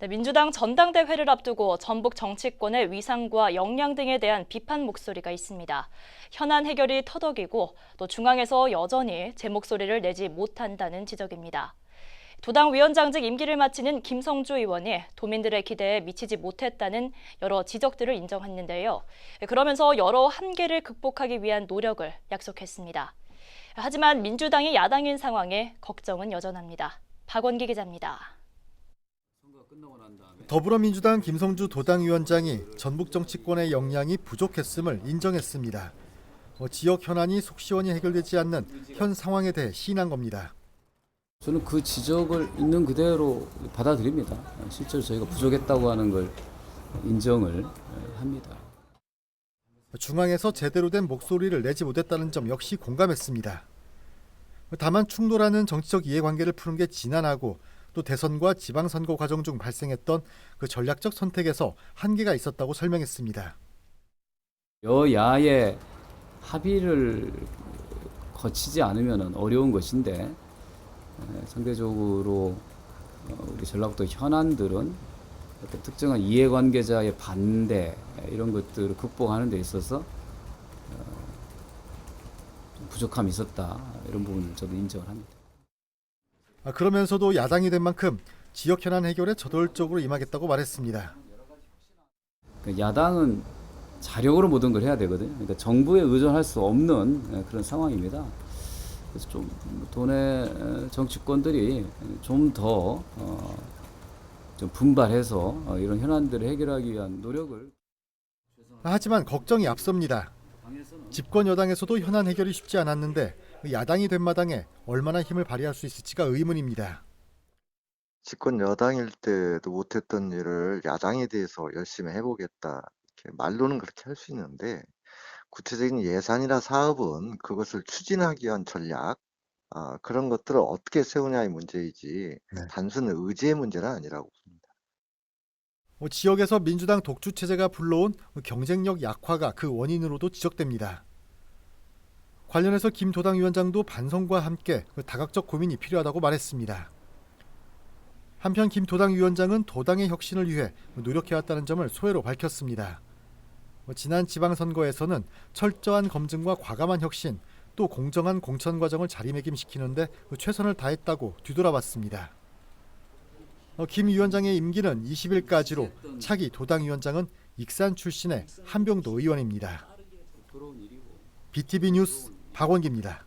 네, 민주당 전당대회를 앞두고 전북 정치권의 위상과 역량 등에 대한 비판 목소리가 있습니다. 현안 해결이 터덕이고 또 중앙에서 여전히 제 목소리를 내지 못한다는 지적입니다. 도당 위원장직 임기를 마치는 김성주 의원이 도민들의 기대에 미치지 못했다는 여러 지적들을 인정했는데요. 그러면서 여러 한계를 극복하기 위한 노력을 약속했습니다. 하지만 민주당이 야당인 상황에 걱정은 여전합니다. 박원기 기자입니다. 더불어민주당 김성주 도당위원장이 전북 정치권의 역량이 부족했음을 인정했습니다. 어, 지역 현안이 속 시원히 해결되지 않는 현 상황에 대해 시인한 겁니다. 저는 그 지적을 있는 그대로 받아들입니다. 실제로 저희가 부족했다고 하는 걸 인정을 합니다. 중앙에서 제대로 된 목소리를 내지 못했다는 점 역시 공감했습니다. 다만 충돌하는 정치적 이해관계를 푸는 게 지난하고 또 대선과 지방선거 과정 중 발생했던 그 전략적 선택에서 한계가 있었다고 설명했습니다. 여야의 합의를 거치지 않으면 어려운 것인데 에, 상대적으로 어, 우리 전라북도 현안들은 어떤 특정한 이해관계자의 반대 에, 이런 것들을 극복하는 데 있어서 어, 좀 부족함이 있었다 이런 부분을 저도 인정을 합니다. 아, 그러면서도 야당이 된 만큼 지역 현안 해결에 저돌적으로 임하겠다고 말했습니다. 그 야당은 자력으로 모든 걸 해야 되거든요. 그러니까 정부에 의존할 수 없는 에, 그런 상황입니다. 그래서 좀 에, 정치권들이 좀더 어, 좀 분발해서 어, 이런 현안들을 해결하기 위한 노력을 하지만 걱정이 앞섭니다. 집권 여당에서도 현안 해결이 쉽지 않았는데 야당이 된 마당에 얼마나 힘을 발휘할 수 있을지가 의문입니다. 집권 여당일 때도 못했던 일을 야당에 대해서 열심히 해보겠다. 이렇게 말로는 그렇게 할 수 있는데 구체적인 예산이나 사업은 그것을 추진하기 위한 전략 아, 그런 것들을 어떻게 세우냐의 문제이지 네. 단순 의지의 문제는 아니라고 봅니다. 뭐 지역에서 민주당 독주 체제가 불러온 경쟁력 약화가 그 원인으로도 지적됩니다. 관련해서 김 도당 위원장도 반성과 함께 그 다각적 고민이 필요하다고 말했습니다. 한편 김 도당 위원장은 도당의 혁신을 위해 노력해왔다는 점을 소회로 밝혔습니다. 뭐 지난 지방선거에서는 철저한 검증과 과감한 혁신, 또 공정한 공천 과정을 자리매김시키는데 최선을 다했다고 뒤돌아봤습니다. 어, 김 위원장의 임기는 20일까지로 차기 도당 위원장은 익산 출신의 한병도 의원입니다. BTV 뉴스 박원기입니다.